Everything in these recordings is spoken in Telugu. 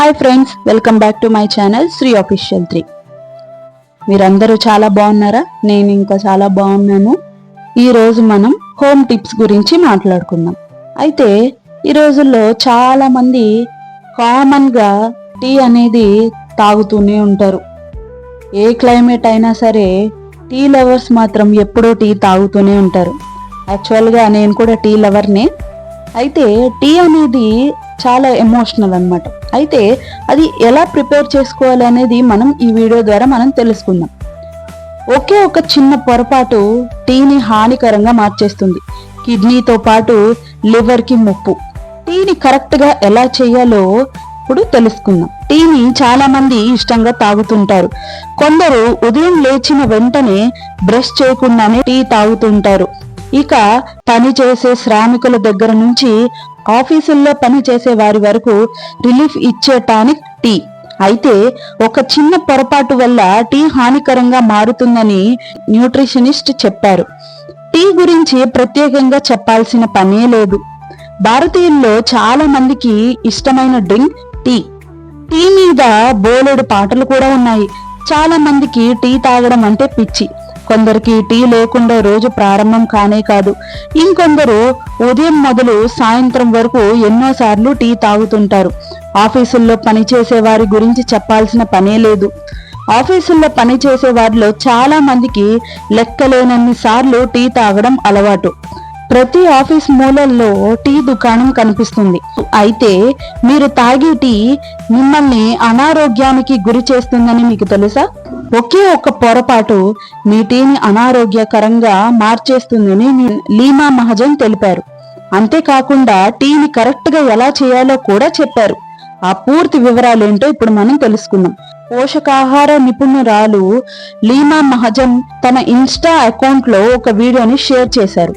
Hi friends welcome back to my channel Sri official three మీరందరూ చాలా బాగున్నారా? నేను ఇంకా చాలా బాగున్నాను. ఈరోజు మనం హోమ్ టిప్స్ గురించి మాట్లాడుకుందాం. అయితే ఈ రోజుల్లో చాలామంది కామన్గా టీ అనేది తాగుతూనే ఉంటారు. ఏ క్లైమేట్ అయినా సరే టీ లవర్స్ మాత్రం ఎప్పుడూ టీ తాగుతూనే ఉంటారు. యాక్చువల్గా నేను కూడా టీ లవర్నే అయితే టీ అనేది చాలా ఎమోషనల్ అన్నమాట. అయితే అది ఎలా ప్రిపేర్ చేసుకోవాలి అనేది మనం ఈ వీడియో ద్వారా మనం తెలుసుకుందాం. ఒకే ఒక చిన్న పొరపాటు టీని హానికరంగా మార్చేస్తుంది. కిడ్నీతో పాటు లివర్కి ముప్పు. టీని కరెక్ట్గా ఎలా చేయాలో ఇప్పుడు తెలుసుకుందాం. టీని చాలా మంది ఇష్టంగా తాగుతుంటారు. కొందరు ఉదయం లేచిన వెంటనే బ్రష్ చేయకుండానే టీ తాగుతుంటారు. ఇక పని చేసే శ్రామికుల దగ్గర నుంచి ఆఫీసుల్లో పనిచేసే వారి వరకు రిలీఫ్ ఇచ్చే టానిక్ టీ. అయితే ఒక చిన్న పొరపాటు వల్ల టీ హానికరంగా మారుతుందని న్యూట్రిషనిస్ట్ చెప్పారు. టీ గురించి ప్రత్యేకంగా చెప్పాల్సిన పనే లేదు. భారతీయుల్లో చాలా మందికి ఇష్టమైన డ్రింక్ టీ. టీ మీద బోలెడు పాటలు కూడా ఉన్నాయి. చాలా మందికి టీ తాగడం అంటే పిచ్చి. కొందరికి టీ లేకుండా రోజు ప్రారంభం కానే కాదు. ఇంకొందరు ఉదయం మొదలు సాయంత్రం వరకు ఎన్నోసార్లు టీ తాగుతుంటారు. ఆఫీసుల్లో పనిచేసే వారి గురించి చెప్పాల్సిన పనే లేదు. ఆఫీసుల్లో పనిచేసే వారిలో చాలా మందికి లెక్కలేనన్ని సార్లు టీ తాగడం అలవాటు. ప్రతి ఆఫీస్ మూలల్లో టీ దుకాణం కనిపిస్తుంది. అయితే మీరు తాగే టీ మిమ్మల్ని అనారోగ్యానికి గురి చేస్తుందని మీకు తెలుసా? ఒకే ఒక్క పొరపాటు మీ టీని అనారోగ్యకరంగా మార్చేస్తుందని లీమా మహజన్ తెలిపారు. అంతేకాకుండా టీని కరెక్ట్గా ఎలా చేయాలో కూడా చెప్పారు. ఆ పూర్తి వివరాలేంటో ఇప్పుడు మనం తెలుసుకుందాం. పోషకాహార నిపుణురాలు లీమా మహజన్ తన ఇన్స్టా అకౌంట్లో ఒక వీడియోని షేర్ చేశారు.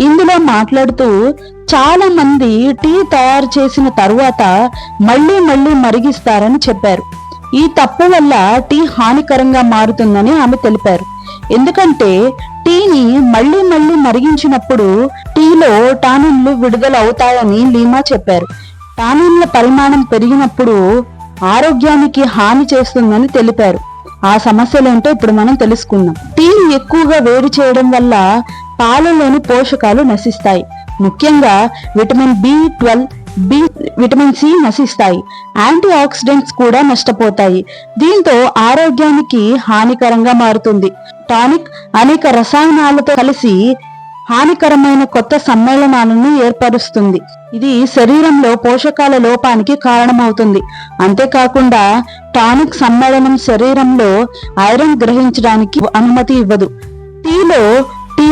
ఇందులో మాట్లాడుతూ చాలా మంది టీ తయారు చేసిన తరువాత మళ్ళీ మళ్ళీ మరిగిస్తారని చెప్పారు. ఈ తప్పు వల్ల టీ హానికరంగా మారుతుందని ఆమె తెలిపారు. ఎందుకంటే టీని మళ్ళీ మళ్ళీ మరిగించినప్పుడు టీలో టానిన్లు విడుదల అవుతాయని లీమా చెప్పారు. టానిన్ల పరిమాణం పెరిగినప్పుడు ఆరోగ్యానికి హాని చేస్తుందని తెలిపారు. ఆ సమస్యలేంటో ఇప్పుడు మనం తెలుసుకుందాం. టీని ఎక్కువగా వేడి చేయడం వల్ల పాలలోని పోషకాలు నశిస్తాయి. ముఖ్యంగా vitamin B twelve B vitamin C నశిస్తాయి. యాంటీ ఆక్సిడెంట్స్ కూడా నష్టపోతాయి. దీంతో ఆరోగ్యానికి హానికరంగా మారుతుంది. టానిక్ అనేక రసాయనాలతో కలిసి హానికరమైన కొత్త సమ్మేళనాలను ఏర్పరుస్తుంది. ఇది శరీరంలో పోషకాల లోపానికి కారణమవుతుంది. అంతేకాకుండా టానిక్ సమ్మేళనం శరీరంలో ఐరన్ గ్రహించడానికి అనుమతి ఇవ్వదు. టీలో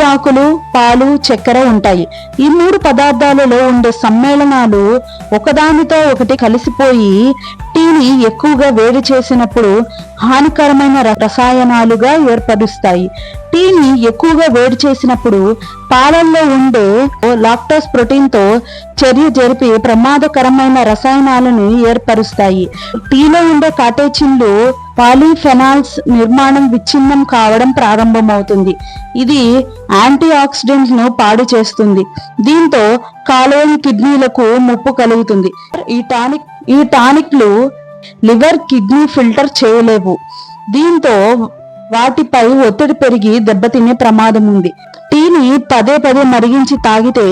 ఆకులు పాలు చక్కెర ఉంటాయి. ఈ మూడు పదార్థాలలో ఉండే సమ్మేళనాలు ఒకదానితో ఒకటి కలిసిపోయి టీని ఎక్కువగా వేడి చేసినప్పుడు హానికరమైన రసాయనాలుగా ఏర్పరుస్తాయి. టీని ఎక్కువగా వేడి చేసినప్పుడు పాలల్లో ఉండే లాక్టోస్ ప్రోటీన్తో చర్య జరిపి ప్రమాదకరమైన రసాయనాలను ఏర్పరుస్తాయి. టీలో ఉండే కాటేచిన్లు పాలీఫెనాల్స్ నిర్మాణం విచ్ఛిన్నం కావడం ప్రారంభమవుతుంది. ఇది యాంటీ ఆక్సిడెంట్స్ను పాడు చేస్తుంది. దీంతో కాలోని కిడ్నీలకు ముప్పు కలుగుతుంది. ఈ టానిక్ ఈ టానిక్లు లివర్ కిడ్నీ ఫిల్టర్ చేయలేవు. దీంతో వాటిపై ఒత్తిడి పెరిగి దెబ్బతినే ప్రమాదం ఉంది. టీని పదే పదే మరిగించి తాగితే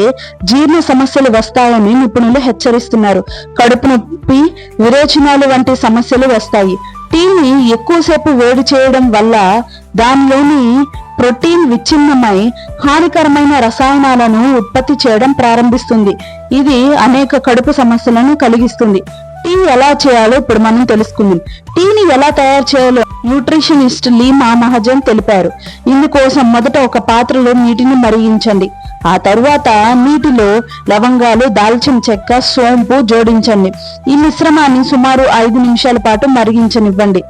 జీర్ణ సమస్యలు వస్తాయని నిపుణులు హెచ్చరిస్తున్నారు. కడుపు నొప్పి విరేచనాలు వంటి సమస్యలు వస్తాయి. టీని ఎక్కువసేపు వేడి చేయడం వల్ల దానిలోని ప్రోటీన్ విచ్ఛిన్నమై హానికరమైన రసాయనాలను ఉత్పత్తి చేయడం ప్రారంభిస్తుంది. ఇది అనేక కడుపు సమస్యలను కలిగిస్తుంది. టీ ఎలా చేయాలో ఇప్పుడు మనం తెలుసుకుందాం. టీని ఎలా తయారు చేయాలో న్యూట్రిషనిస్ట్ లీమా మహజన్ తెలిపారు. ఇందుకోసం మొదట ఒక పాత్రలో నీటిని మరిగించండి. ఆ తరువాత నీటిలో లవంగాలు దాల్చిన చెక్క సోంపు జోడించండి. ఈ మిశ్రమాన్ని సుమారు ఐదు నిమిషాల పాటు మరిగించనివ్వండి.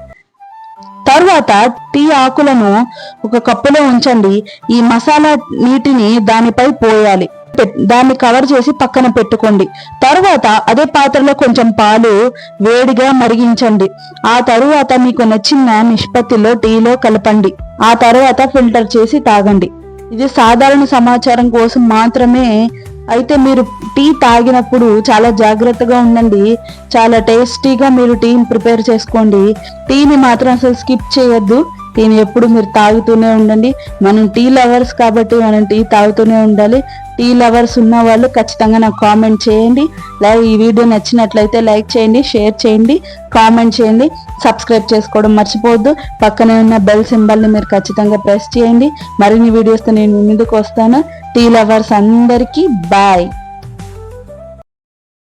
తరువాత టీ ఆకులను ఒక కప్పులో ఉంచండి. ఈ మసాలా నీటిని దానిపై పోయాలి. దాన్ని కవర్ చేసి పక్కన పెట్టుకోండి. తరువాత అదే పాత్రలో కొంచెం పాలు వేడిగా మరిగించండి. ఆ తరువాత మీకు నచ్చిన నిష్పత్తిలో టీలో కలపండి. ఆ తరువాత ఫిల్టర్ చేసి తాగండి. ఇది సాధారణ సమాచారం కోసం మాత్రమే. అయితే మీరు టీ తాగినప్పుడు చాలా జాగ్రత్తగా ఉండండి. చాలా టేస్టీగా మీరు టీని ప్రిపేర్ చేసుకోండి. టీని మాత్రం అసలు స్కిప్ చేయొద్దు. టీని ఎప్పుడు మీరు తాగుతూనే ఉండండి. మనం టీ లవర్స్ కాబట్టి మనం టీ తాగుతూనే ఉండాలి. టీ లవర్స్ ఉన్న వాళ్ళు ఖచ్చితంగా నాకు కామెంట్ చేయండి. లైవ్ ఈ వీడియో నచ్చినట్లయితే లైక్ చేయండి షేర్ చేయండి కామెంట్ చేయండి. సబ్స్క్రైబ్ చేసుకోవడం మర్చిపోవద్దు. పక్కనే ఉన్న బెల్ సింబల్ని మీరు ఖచ్చితంగా ప్రెస్ చేయండి. మరిన్ని వీడియోస్తో నేను ముందుకు వస్తాను. టీ లవర్స్ అందరికీ బాయ్